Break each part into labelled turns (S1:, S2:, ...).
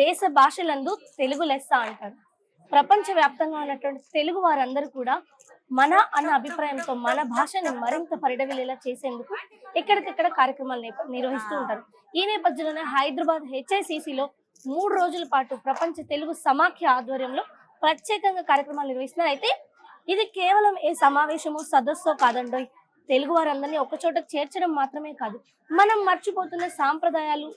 S1: దేశ భాషలందు తెలుగు లెస్స అంటారు. ప్రపంచ వ్యాప్తంగా ఉన్నటువంటి తెలుగు వారందరూ కూడా మన అన్న అభిప్రాయంతో మన భాషని మరింత పరిడవిలేలా చేసేందుకు ఎక్కడికక్కడ కార్యక్రమాలు నిర్వహిస్తూ ఉంటారు. ఈ నేపథ్యంలోనే హైదరాబాద్ హెచ్ఐసిసిలో మూడు రోజుల పాటు ప్రపంచ తెలుగు సమాఖ్య ఆధ్వర్యంలో ప్రత్యేకంగా కార్యక్రమాలు నిర్వహిస్తున్నారు. అయితే ఇది కేవలం ఏ సమావేశమో సదస్సో కాదండోయ్ తెలుగు వారందరినీ ఒక చోట చేర్చడం మాత్రమే కాదు. మనం మర్చిపోతున్న సాంప్రదాయాలు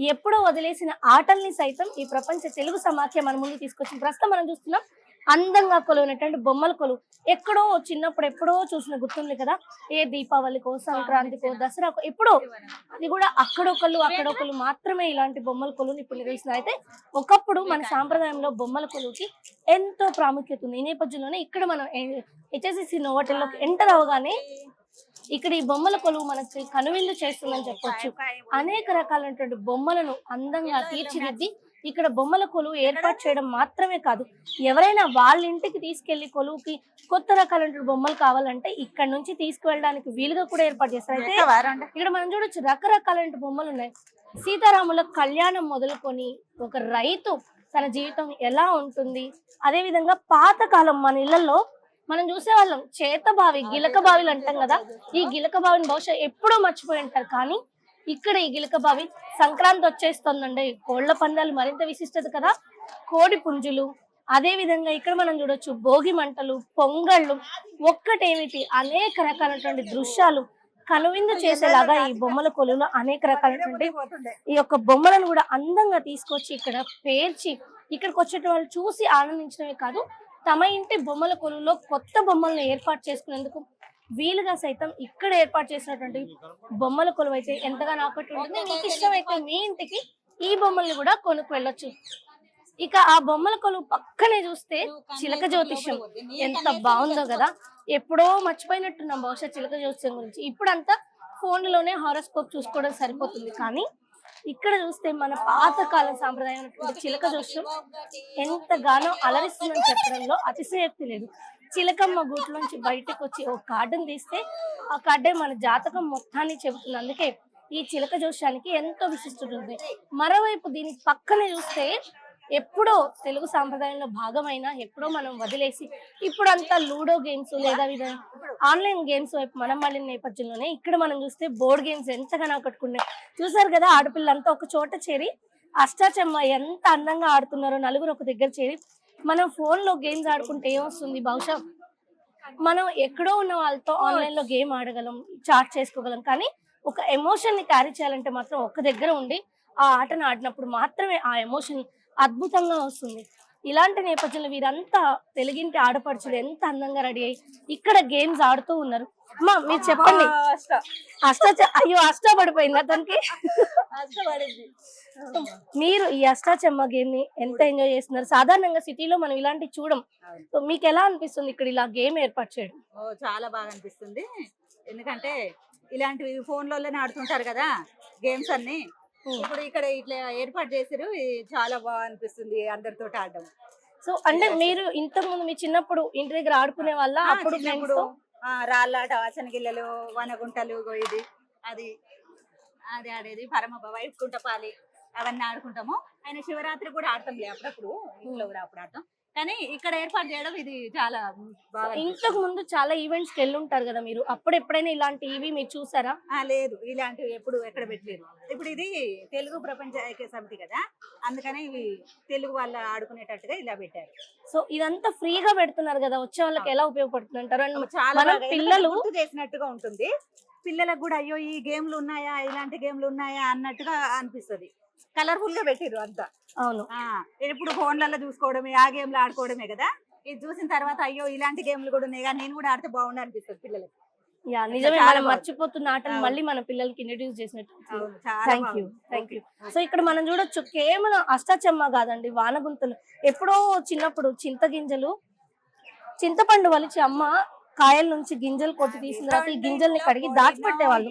S1: ఎప్పుడో వదిలేసిన ఆటల్ని సైతం ఈ ప్రపంచ తెలుగు సమాఖ్య మన ముందు తీసుకొచ్చింది ప్రస్తుతం మనం చూస్తున్నాం. అందంగా కొలువునటువంటి బొమ్మల కొలువు ఎక్కడో చిన్నప్పుడు ఎప్పుడో చూసిన గుర్తుంది కదా? ఏ దీపావళికో సంక్రాంతికో దసరాకో ఎప్పుడో. అది కూడా అక్కడొకళ్ళు అక్కడొకళ్ళు మాత్రమే ఇలాంటి బొమ్మల కొలువుని ఇప్పుడు నిర్వహిస్తున్నారు అయితే ఒకప్పుడు మన సాంప్రదాయంలో బొమ్మల కొలువుకి ఎంతో ప్రాముఖ్యత ఉంది. ఈ నేపథ్యంలోనే ఇక్కడ మనం హెచ్ఎస్సి నోవటల్లోకి ఎంటర్ అవగానే ఇక్కడ ఈ బొమ్మల కొలువు మనకి కనువిందు చేస్తుందని చెప్పొచ్చు. అనేక రకాలైనటువంటి బొమ్మలను అందంగా తీర్చిదిద్ది ఇక్కడ బొమ్మల కొలువు ఏర్పాటు చేయడం మాత్రమే కాదు ఎవరైనా వాళ్ళ ఇంటికి తీసుకెళ్ళి కొలువుకి కొత్త రకాలైన బొమ్మలు కావాలంటే ఇక్కడ నుంచి తీసుకువెళ్ళడానికి వీలుగా కూడా ఏర్పాటు చేస్తారు. అయితే ఇక్కడ మనం చూడొచ్చు రకరకాలైన బొమ్మలు ఉన్నాయి. సీతారాముల కళ్యాణం మొదలుకొని ఒక రైతు తన జీవితం ఎలా ఉంటుంది? అదే విధంగా పాతకాలం మన ఇళ్ళలో మనం చూసేవాళ్ళం చేత బావి గిలక బావిలు అంటాం కదా ఈ గిలక బావిని బహుశా ఎప్పుడో మర్చిపోయి ఉంటారు. కానీ ఇక్కడ ఈ గిలక బావి సంక్రాంతి వచ్చేస్తుందండి. కోళ్ళ పందాలు మరింత విశిష్టత కదా. కోడి పుంజులు అదే విధంగా ఇక్కడ మనం చూడొచ్చు భోగి మంటలు పొంగళ్ళు ఒక్కటేమిటి? అనేక రకాలైనటువంటి దృశ్యాలు కనువిందు చేసేలాగా ఈ బొమ్మల కొలువులో అనేక రకాలైనటువంటి ఈ యొక్క బొమ్మలను కూడా అందంగా తీసుకొచ్చి ఇక్కడ పేర్చి ఇక్కడికి వచ్చేట వాళ్ళు చూసి ఆనందించడమే కాదు తమ ఇంటి బొమ్మల కొలువులో కొత్త బొమ్మలను ఏర్పాటు చేసుకునేందుకు వీలుగా సైతం ఇక్కడ ఏర్పాటు చేసినటువంటి బొమ్మల కొలువు అయితే ఎంతగానో ఆకట్టుంటుంది మీకు ఇష్టమైతే మీ ఇంటికి ఈ బొమ్మల్ని కూడా కొనుక్కు వెళ్ళొచ్చు ఇక ఆ బొమ్మల కొలువు పక్కనే చూస్తే చిలక జ్యోతిష్యం ఎంత బాగుందో కదా. ఎప్పుడో మర్చిపోయినట్టున్నాం బహుశా చిలక జ్యోతిష్యం గురించి. ఇప్పుడంతా ఫోన్లోనే హారోస్కోప్ చూసుకోవడం సరిపోతుంది. కానీ ఇక్కడ చూస్తే మన పాతకాలం సాంప్రదాయం చిలక జ్యోతిష్యం ఎంతగానో అలరిస్తుందని చెప్పడంలో అతిశయోక్తి లేదు. చిలకమ్మ గూట్లోంచి బయటకు వచ్చి ఒక కార్డును తీస్తే ఆ కార్డే మన జాతకం మొత్తాన్ని చెబుతుంది. అందుకే ఈ చిలక జోషానికి ఎంతో విశిష్టత ఉంది. మరోవైపు దీని పక్కనే చూస్తే ఎప్పుడో తెలుగు సాంప్రదాయంలో భాగమైన ఎప్పుడో మనం వదిలేసి ఇప్పుడు అంతా లూడో గేమ్స్ లేదా ఆన్లైన్ గేమ్స్ వైపు మనం మళ్ళీ నేపథ్యంలోనే ఇక్కడ మనం చూస్తే బోర్డ్ గేమ్స్ ఎంతగానో ఆకట్టుకున్నాయి. చూసారు కదా ఆడపిల్లంతా ఒక చోట చేరి అష్టాచమ్మ ఎంత అందంగా ఆడుతున్నారో నలుగురు ఒక దగ్గర చేరి మనం ఫోన్లో గేమ్స్ ఆడుకుంటే ఏమొస్తుంది బహుశా మనం ఎక్కడో ఉన్న వాళ్ళతో ఆన్లైన్లో గేమ్ ఆడగలం చాట్ చేసుకోగలం కానీ ఒక ఎమోషన్ని క్యారీ చేయాలంటే మాత్రం ఒక దగ్గర ఉండి ఆ ఆటను ఆడినప్పుడు మాత్రమే ఆ ఎమోషన్ అద్భుతంగా వస్తుంది. ఇలాంటి నేపథ్యంలో వీరంతా తెలుగింటి ఆడపడుచులు ఎంత అందంగా రెడీ అయ్యి ఇక్కడ గేమ్స్ ఆడుతూ ఉన్నారు. అమ్మా మీరు చెప్పండి. అష్ట. అయ్యో అష్ట పడిపోయింది అతనికి మీరు ఈ అష్టాచమ్మ గేమ్ని ఎంత ఎంజాయ్ చేస్తున్నారు? సాధారణంగా సిటీలో మనం ఇలాంటి చూడం. సో మీకు ఎలా అనిపిస్తుంది ఇక్కడ ఇలా గేమ్ ఏర్పాటు చేయడం?
S2: చాలా బాగా అనిపిస్తుంది. ఎందుకంటే ఇలాంటివి ఫోన్లలోనే ఆడుతుంటారు కదా గేమ్స్ అన్ని. ఇప్పుడు ఇక్కడ ఇట్లా ఏర్పాటు చేసారు చాలా బాగా అనిపిస్తుంది అందరితో ఆడడం.
S1: సో అంటే మీరు ఇంతకు ముందు మీ చిన్నప్పుడు ఇంటి దగ్గర ఆడుకునే వాళ్ళ? అప్పుడు friends తో?
S2: రాళ్ళాట వాసనగిల్లలు వనగుంటలు ఇగో ఇది అది. అది ఆడేది. పరమ వైకుంఠపాలి అవన్నీ ఆడుకుంటాము. ఆయన శివరాత్రి కూడా ఆడతాంలే అప్పుడప్పుడు. ఇంట్లో కూడా అప్పుడు ఆడతాం. కానీ ఇక్కడ ఏర్పాటు చేయడం ఇది చాలా బాగా
S1: ఇంతకు. ముందు చాలా ఈవెంట్స్కి వెళ్ళి ఉంటారు కదా మీరు? అప్పుడు ఎప్పుడైనా ఇలాంటి ఇవి మీరు చూసారా?
S2: లేదు. ఇలాంటివి ఎప్పుడు ఎక్కడ పెట్టలేదు. ఇప్పుడు ఇది తెలుగు ప్రపంచ ఐక్య సమితి కదా? అందుకని ఇవి తెలుగు వాళ్ళు ఆడుకునేటట్టుగా ఇలా పెట్టారు.
S1: సో ఇదంతా ఫ్రీగా పెడుతున్నారు కదా? వచ్చే వాళ్ళకి ఎలా ఉపయోగపడుతుంది అంటారు అండ్
S2: చాలా
S1: పిల్లలు-
S2: చేసినట్టుగా ఉంటుంది. పిల్లలకు కూడా అయ్యో ఈ గేమ్లు ఉన్నాయా? ఇలాంటి గేమ్లు ఉన్నాయా? అన్నట్టుగా అనిపిస్తుంది. కలర్ఫుల్గా పెట్టిర్రు అంతా
S1: అవును
S2: ఇప్పుడు ఫోన్లలో చూసుకోవడమే ఆ గేమ్లు ఆడుకోవడమే కదా ఇది చూసిన తర్వాత అయ్యో ఇలాంటి గేమ్లు కూడా ఉన్నాయి కదా నేను కూడా ఆడితే బాగుండు అనిపిస్తుంది పిల్లలకి
S1: యా నిజమే మనం. మర్చిపోతున్న ఆటను. మళ్ళీ మన పిల్లలకి ఇంట్రడ్యూస్ చేసినట్టు thank you. Thank you. So ఇక్కడ మనం చూడొచ్చు కేవలం అష్టాచమ్మ కాదండి వానగుంతలు ఎప్పుడో చిన్నప్పుడు చింతగింజలు చింతపండు వలిచి అమ్మ కాయల నుంచి గింజలు కొట్టి తీసిన తర్వాత ఈ గింజల్ని కడిగి దాచిపెట్టేవాళ్ళు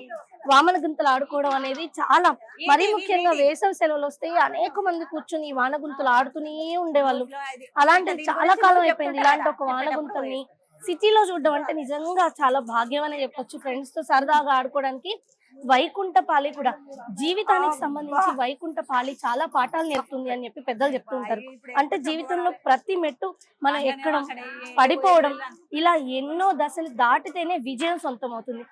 S1: వామన గుంతలు ఆడుకోవడం అనేది చాలా మరీ ముఖ్యంగా వేసవి సెలవులు వస్తే అనేక మంది కూర్చుని ఈ వానగుంతలు ఆడుతూనే ఉండేవాళ్ళు. అలాంటిది చాలా కాలం అయిపోయింది. ఇలాంటి ఒక వానగుంతల్ని సిటీలో చూడడం అంటే నిజంగా చాలా భాగ్యం అనే చెప్పొచ్చు. ఫ్రెండ్స్తో సరదాగా ఆడుకోవడానికి వైకుంఠపాలి కూడా. జీవితానికి సంబంధించి వైకుంఠపాలి చాలా పాఠాలు నేర్పుతుంది అని చెప్పి పెద్దలు చెప్తూ ఉంటారు. అంటే జీవితంలో ప్రతి మెట్టు మనం ఎక్కడం పడిపోవడం ఇలా ఎన్నో దశలు దాటితేనే విజయం సొంతం అవుతుంది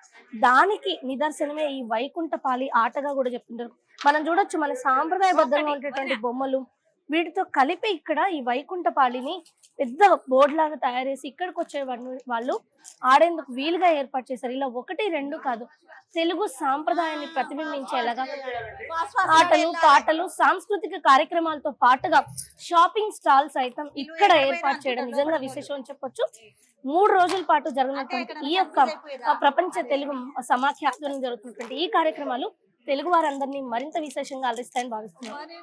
S1: దానికి నిదర్శనమే ఈ వైకుంఠపాలి ఆటగా కూడా చెప్తుంటారు. మనం చూడొచ్చు మన సాంప్రదాయబద్ధంగా ఉండేటువంటి బొమ్మలు వీటితో కలిపి ఇక్కడ ఈ వైకుంఠపాళిని పెద్ద బోర్డు లాగా తయారు చేసి ఇక్కడికి వచ్చే వాళ్ళు- వాళ్ళు ఆడేందుకు వీలుగా ఏర్పాటు చేశారు. ఇలా ఒకటి రెండు కాదు తెలుగు సాంప్రదాయాన్ని ప్రతిబింబించేలాగా ఆటలు పాటలు సాంస్కృతిక కార్యక్రమాలతో పాటుగా షాపింగ్ స్టాల్ సైతం ఇక్కడ ఏర్పాటు చేయడం నిజంగా విశేషం అని చెప్పొచ్చు. మూడు రోజుల పాటు జరగనటువంటి ఈ యొక్క ప్రపంచ తెలుగు సమాఖ్య ఆధ్వర్యంలో జరుగుతున్నటువంటి ఈ కార్యక్రమాలు తెలుగు వారందరినీ మరింత విశేషంగా అలరిస్తాయని భావిస్తున్నారు